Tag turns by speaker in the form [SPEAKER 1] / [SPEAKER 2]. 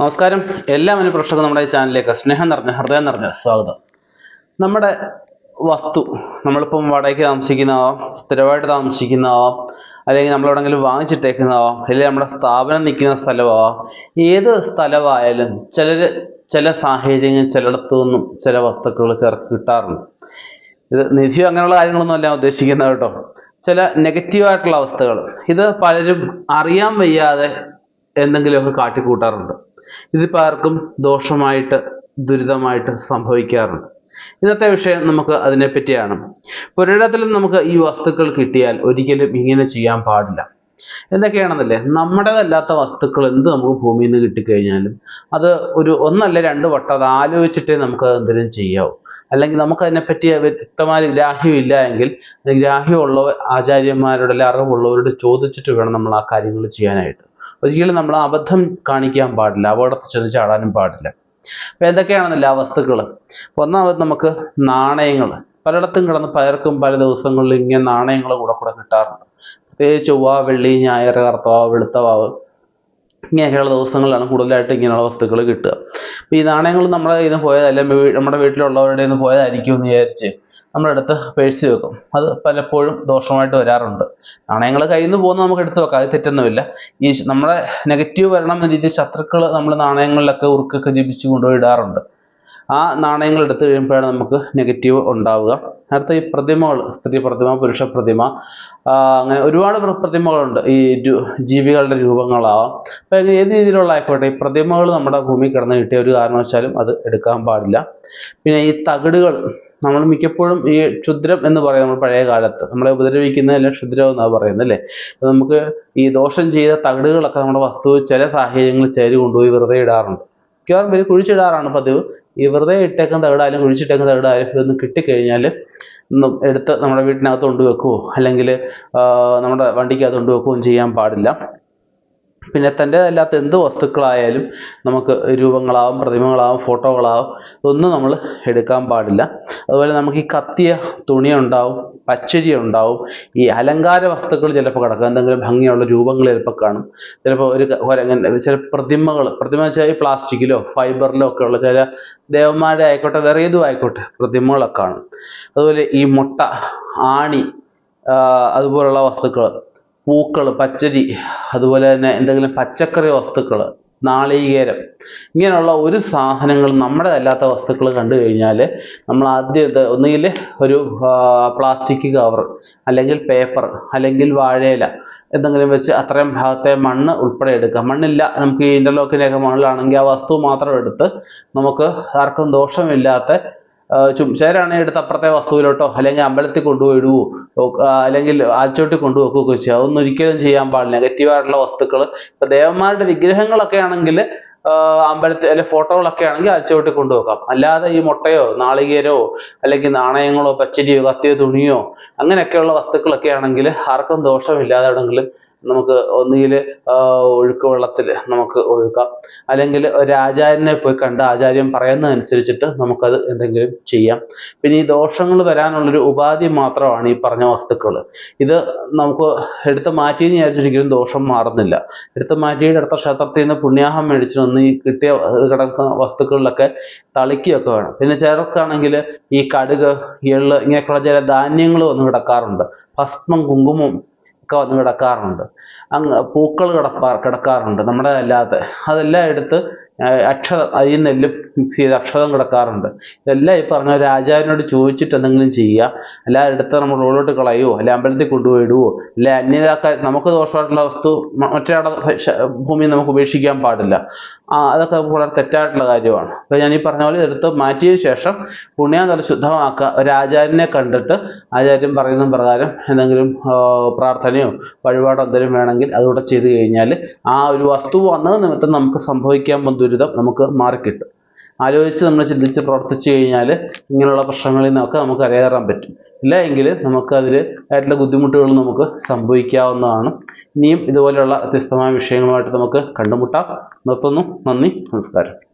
[SPEAKER 1] നമസ്കാരം. എല്ലാ മനുപ്രേക്ഷകർക്കും നമ്മുടെ ഈ ചാനലിലേക്ക് സ്നേഹം നിറഞ്ഞ ഹൃദയം നിറഞ്ഞ സ്വാഗതം. നമ്മുടെ വസ്തു നമ്മളിപ്പം വാടകയ്ക്ക് താമസിക്കുന്നതാവാം സ്ഥിരമായിട്ട് താമസിക്കുന്നതാവാം അല്ലെങ്കിൽ നമ്മളെവിടെങ്കിലും വാങ്ങിച്ചിട്ടേക്കുന്നതാവാം അല്ലെങ്കിൽ നമ്മുടെ സ്ഥാപനം നിൽക്കുന്ന സ്ഥലമാവാം. ഏത് സ്ഥലമായാലും ചിലർ ചില സാഹചര്യങ്ങൾ ചിലയിടത്തു നിന്നും ചില വസ്തുക്കൾ ചിലർക്ക് കിട്ടാറുണ്ട്. ഇത് നിധിയോ അങ്ങനെയുള്ള കാര്യങ്ങളൊന്നും അല്ല ഉദ്ദേശിക്കുന്നത് കേട്ടോ. ചില നെഗറ്റീവായിട്ടുള്ള അവസ്ഥകൾ. ഇത് പലരും അറിയാൻ വയ്യാതെ എന്തെങ്കിലുമൊക്കെ കാട്ടിക്കൂട്ടാറുണ്ട്. ഇതിപ്പോൾ ആർക്കും ദോഷമായിട്ട് ദുരിതമായിട്ട് സംഭവിക്കാറുണ്ട്. ഇന്നത്തെ വിഷയം നമുക്ക് അതിനെപ്പറ്റിയാണ്. ഒരിടത്തിലും നമുക്ക് ഈ വസ്തുക്കൾ കിട്ടിയാൽ ഒരിക്കലും ഇങ്ങനെ ചെയ്യാൻ പാടില്ല. എന്തൊക്കെയാണെന്നല്ലേ? നമ്മുടേതല്ലാത്ത വസ്തുക്കൾ എന്ത് നമുക്ക് ഭൂമിയിൽ നിന്ന് കിട്ടിക്കഴിഞ്ഞാലും അത് ഒരു ഒന്നല്ല രണ്ട് വട്ടം അത് ആലോചിച്ചിട്ടേ നമുക്ക് എന്തെങ്കിലും ചെയ്യാവൂ. അല്ലെങ്കിൽ നമുക്ക് അതിനെപ്പറ്റി വ്യക്തമായ ഗ്രാഹ്യം ഇല്ല എങ്കിൽ ഗ്രാഹ്യമുള്ള ആചാര്യന്മാരോട് അല്ലെങ്കിൽ അറിവുള്ളവരോട് ചോദിച്ചിട്ട് വേണം നമ്മൾ ആ കാര്യങ്ങൾ ചെയ്യാനായിട്ട്. ഒരിക്കലും നമ്മൾ അബദ്ധം കാണിക്കാൻ പാടില്ല അപകടത്തിൽ ചെന്ന് ചാടാനും പാടില്ല. അപ്പോൾ എന്തൊക്കെയാണെന്നല്ല വസ്തുക്കൾ ഒന്നാമത് നമുക്ക് നാണയങ്ങൾ പലയിടത്തും കിടന്ന് പലർക്കും പല ദിവസങ്ങളിൽ ഇങ്ങനെ നാണയങ്ങൾ കൂടെ കൂടെ കിട്ടാറുണ്ട്. പ്രത്യേകിച്ച് ചൊവ്വ വെള്ളി ഞായർ കറുത്തവാവ് വെളുത്തവാവ് ഇങ്ങനെയൊക്കെയുള്ള ദിവസങ്ങളിലാണ് കൂടുതലായിട്ട് ഇങ്ങനെയുള്ള വസ്തുക്കൾ കിട്ടുക. അപ്പോൾ ഈ നാണയങ്ങൾ നമ്മുടെ നിന്ന് പോയതല്ല നമ്മുടെ വീട്ടിലുള്ളവരുടെ നിന്ന് പോയതായിരിക്കും എന്ന് വിചാരിച്ച് നമ്മളെടുത്ത് പേഴ്സി വെക്കും. അത് പലപ്പോഴും ദോഷമായിട്ട് വരാറുണ്ട്. നാണയങ്ങൾ കയ്യിൽ നിന്ന് പോകുന്നത് നമുക്ക് എടുത്ത് വെക്കാം. അത് തെറ്റൊന്നുമില്ല. ഈ നമ്മുടെ നെഗറ്റീവ് വരണം എന്ന രീതിയിൽ ശത്രുക്കൾ നമ്മൾ നാണയങ്ങളിലൊക്കെ ഉറുക്കൊക്കെ ജപിച്ച് കൊണ്ടുപോയി ഇടാറുണ്ട് ആ നാണയങ്ങൾ എടുത്ത് കഴിയുമ്പോഴാണ് നമുക്ക് നെഗറ്റീവ് ഉണ്ടാവുക. അടുത്ത ഈ പ്രതിമകൾ സ്ത്രീ പ്രതിമ പുരുഷ പ്രതിമ അങ്ങനെ ഒരുപാട് പ്രതിമകളുണ്ട്. ഈ ജീവികളുടെ രൂപങ്ങളാവാം. അപ്പം ഏത് രീതിയിലുള്ള ആയിക്കോട്ടെ ഈ പ്രതിമകൾ നമ്മുടെ ഭൂമി കിടന്ന് കിട്ടിയ ഒരു കാരണവശാലും അത് എടുക്കാൻ പാടില്ല. പിന്നെ ഈ തകിടുകൾ നമ്മൾ മിക്കപ്പോഴും ഈ ക്ഷുദ്രം എന്ന് പറയും നമ്മൾ പഴയ കാലത്ത് നമ്മളെ ഉപദ്രവിക്കുന്നതല്ല ക്ഷുദ്രം എന്നാണ് പറയുന്നത് അല്ലേ? അപ്പം നമുക്ക് ഈ ദോഷം ചെയ്ത തകിടുകളൊക്കെ നമ്മുടെ വസ്തു ചില സാഹചര്യങ്ങളിൽ ചേരി കൊണ്ടുപോയി വെറുതെ ഇടാറുണ്ട്. മിക്കവാറും പേര് കുഴിച്ചിടാറാണ് പതിവ്. ഈ വെറുതെ ഇട്ടേക്കുന്ന തകിടായാലും കുഴിച്ചിട്ടേക്കുന്ന തകിടായാലും ഇതൊന്ന് കിട്ടിക്കഴിഞ്ഞാൽ എടുത്ത് നമ്മുടെ വീട്ടിനകത്ത് കൊണ്ടുവെക്കുകയോ അല്ലെങ്കിൽ നമ്മുടെ വണ്ടിക്കകത്ത് കൊണ്ടുവെക്കുകയും ചെയ്യാൻ പാടില്ല. പിന്നെ തന്റേതല്ലാത്ത എന്ത് വസ്തുക്കളായാലും നമുക്ക് രൂപങ്ങളാവും പ്രതിമകളാവും ഫോട്ടോകളാവും ഒന്നും നമ്മൾ എടുക്കാൻ പാടില്ല. അതുപോലെ നമുക്ക് ഈ കത്തിയ തുണി ഉണ്ടാവും പച്ചരി ഉണ്ടാവും ഈ അലങ്കാര വസ്തുക്കൾ ചിലപ്പോൾ കിടക്കും. എന്തെങ്കിലും ഭംഗിയുള്ള രൂപങ്ങൾ ചിലപ്പോൾ കാണും. ചിലപ്പോൾ ഒരു ചില പ്രതിമകൾ പ്രതിമ വെച്ചാൽ ഈ പ്ലാസ്റ്റിക്കിലോ ഫൈബറിലോ ഒക്കെ ഉള്ള ചില ദേവന്മാരുടെ ആയിക്കോട്ടെ വേറെ ഏതും ആയിക്കോട്ടെ പ്രതിമകളൊക്കെ കാണും. അതുപോലെ ഈ മുട്ട ആണി അതുപോലുള്ള വസ്തുക്കൾ പൂക്കൾ പച്ചരി അതുപോലെ തന്നെ എന്തെങ്കിലും പച്ചക്കറി വസ്തുക്കൾ നാളികേരം ഇങ്ങനെയുള്ള ഒരു സാധനങ്ങൾ നമ്മുടെ അല്ലാത്ത വസ്തുക്കൾ കണ്ടു കഴിഞ്ഞാൽ നമ്മൾ ആദ്യം ഒന്നുകിൽ ഒരു പ്ലാസ്റ്റിക് കവർ അല്ലെങ്കിൽ പേപ്പർ അല്ലെങ്കിൽ വാഴയില എന്തെങ്കിലും വെച്ച് അത്രയും ഭാഗത്തെ മണ്ണ് ഉൾപ്പെടെ എടുക്കുക. മണ്ണില്ല നമുക്ക് ഈ ഇന്റർലോക്കിന്റെയൊക്കെ മണ്ണിലാണെങ്കിൽ ആ വസ്തു മാത്രം എടുത്ത് നമുക്ക് ആർക്കും ദോഷമില്ലാത്ത ആ, ചും ചിലരാണെങ്കിൽ എടുത്ത് അപ്പുറത്തെ വസ്തുവിലോട്ടോ അല്ലെങ്കിൽ അമ്പലത്തിൽ കൊണ്ടുപോയി ഇടുവോ ഓ, ആ, അല്ലെങ്കിൽ ആൽച്ചോട്ടിൽ കൊണ്ടുവെക്കുകയൊക്കെ ചെയ്യുക. അതൊന്നും ഒരിക്കലും ചെയ്യാൻ പാടില്ല. നെഗറ്റീവായിട്ടുള്ള വസ്തുക്കൾ ഇപ്പൊ ദേവന്മാരുടെ വിഗ്രഹങ്ങളൊക്കെ ആണെങ്കിൽ അമ്പലത്തിൽ അല്ലെ ഫോട്ടോകളൊക്കെ ആണെങ്കിൽ ആൽച്ചോട്ടിൽ കൊണ്ടുവെക്കാം. അല്ലാതെ ഈ മുട്ടയോ നാളികേരോ അല്ലെങ്കിൽ നാണയങ്ങളോ പച്ചരിയോ കത്തിയോ തുണിയോ അങ്ങനെയൊക്കെയുള്ള വസ്തുക്കളൊക്കെ ആണെങ്കിൽ ആർക്കും ദോഷമില്ലാതെ എവിടെങ്കിലും നമുക്ക് ഒന്നുകിൽ ഒഴുക്ക് വെള്ളത്തിൽ നമുക്ക് ഒഴുക്കാം. അല്ലെങ്കിൽ ഒരു ആചാര്യനെ പോയി കണ്ട് ആചാര്യൻ പറയുന്നതനുസരിച്ചിട്ട് നമുക്കത് എന്തെങ്കിലും ചെയ്യാം. പിന്നെ ഈ ദോഷങ്ങൾ വരാനുള്ളൊരു ഉപാധി മാത്രമാണ് ഈ പറഞ്ഞ വസ്തുക്കൾ. ഇത് നമുക്ക് എടുത്ത് മാറ്റിയെന്ന് വിചാരിച്ചിരിക്കും ദോഷം മാറുന്നില്ല. എടുത്ത് മാറ്റിയിട്ട് അടുത്ത ക്ഷേത്രത്തിൽ നിന്ന് പുണ്യാഹം മേടിച്ച് വന്ന് ഈ കിട്ടിയ കിടക്കുന്ന വസ്തുക്കളിലൊക്കെ തളിക്കുകയൊക്കെ വേണം. പിന്നെ ചിലർക്കാണെങ്കിൽ ഈ കടുക് എള്ള് ഇങ്ങനെയൊക്കെയുള്ള ചില ധാന്യങ്ങൾ വന്ന് കിടക്കാറുണ്ട്. ഭസ്മം കുങ്കുമം ഒക്കെ വന്ന് കിടക്കാറുണ്ട്. അങ്ങ് പൂക്കൾ കിടപ്പാ കിടക്കാറുണ്ട്. നമ്മുടെ അല്ലാതെ അതെല്ലാം എടുത്ത് അക്ഷരം അക്ഷതം നെല്ല് മിക്സ് ചെയ്ത് അക്ഷരം കിടക്കാറുണ്ട്. ഇതെല്ലാം ഈ പറഞ്ഞ രാജാവിനോട് ചോദിച്ചിട്ട് എന്തെങ്കിലും ചെയ്യുക. അല്ലാതെ എടുത്ത് നമ്മൾ ഉള്ളോട്ട് കളയുവോ? അല്ലെ അമ്പലത്തിൽ കൊണ്ടുപോയിടുവോ? അല്ല അല്ലെ അന്യതാക്കാൻ നമുക്ക് ദോഷമായിട്ടുള്ള വസ്തു മറ്റൊരാളുടെ ഭൂമി നമുക്ക് ഉപേക്ഷിക്കാൻ പാടില്ല. അതൊക്കെ വളരെ തെറ്റായിട്ടുള്ള കാര്യമാണ്. അപ്പോൾ ഞാൻ ഈ പറഞ്ഞ പോലെ എടുത്ത് മാറ്റിയതിന് ശേഷം പുണ്യം നല്ല ശുദ്ധമാക്കുക. ഒരു ആചാര്യനെ കണ്ടിട്ട് ആചാര്യൻ പറയുന്ന പ്രകാരം എന്തെങ്കിലും പ്രാർത്ഥനയോ വഴിപാടോ എന്തെങ്കിലും വേണമെങ്കിൽ അതുകൂടെ ചെയ്തു കഴിഞ്ഞാൽ ആ ഒരു വസ്തു വന്നത് നിമിത്തം നമുക്ക് സംഭവിക്കാൻ പോകുന്ന ദുരിതം നമുക്ക് മാറിക്കിട്ടും. ആലോചിച്ച് നമ്മൾ ചിന്തിച്ച് പ്രവർത്തിച്ചു കഴിഞ്ഞാൽ ഇങ്ങനെയുള്ള പ്രശ്നങ്ങളിൽ നിന്നൊക്കെ നമുക്ക് കരകയറാൻ പറ്റും. ഇല്ല എങ്കിൽ നമുക്ക് അതിൽ ആയിട്ടുള്ള ബുദ്ധിമുട്ടുകൾ നമുക്ക് സംഭവിക്കാവുന്നതാണ്. ഇനിയും ഇതുപോലെയുള്ള വ്യത്യസ്തമായ വിഷയങ്ങളുമായിട്ട് നമുക്ക് കണ്ടുമുട്ടാം. നിർത്തുന്നു. നന്ദി. നമസ്കാരം.